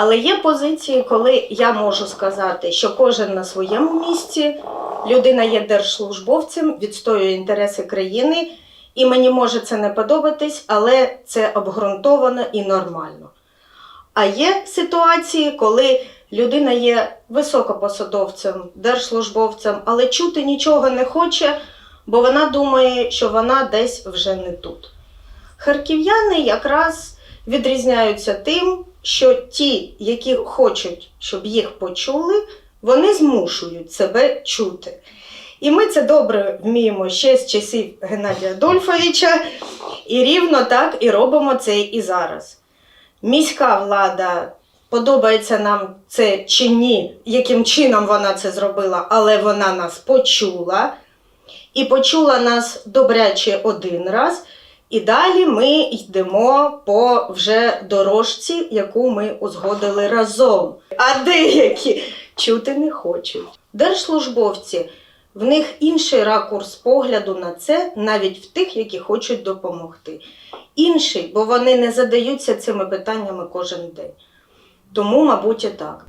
Але є позиції, коли я можу сказати, що кожен на своєму місці, людина є держслужбовцем, відстоює інтереси країни, і мені може це не подобатись, але це обґрунтовано і нормально. А є ситуації, коли людина є високопосадовцем, держслужбовцем, але чути нічого не хоче, бо вона думає, що вона десь вже не тут. Харків'яни якраз відрізняються тим, що ті, які хочуть, щоб їх почули, вони змушують себе чути. І ми це добре вміємо ще з часів Геннадія Адольфовича, і рівно так і робимо це і зараз. Міська влада подобається нам це чи ні, яким чином вона це зробила, але вона нас почула і почула нас добряче один раз. І далі ми йдемо по вже дорожці, яку ми узгодили разом. А деякі чути не хочуть. Держслужбовці в них інший ракурс погляду на це, навіть в тих, які хочуть допомогти. Інший, бо вони не задаються цими питаннями кожен день. Тому, мабуть, і так.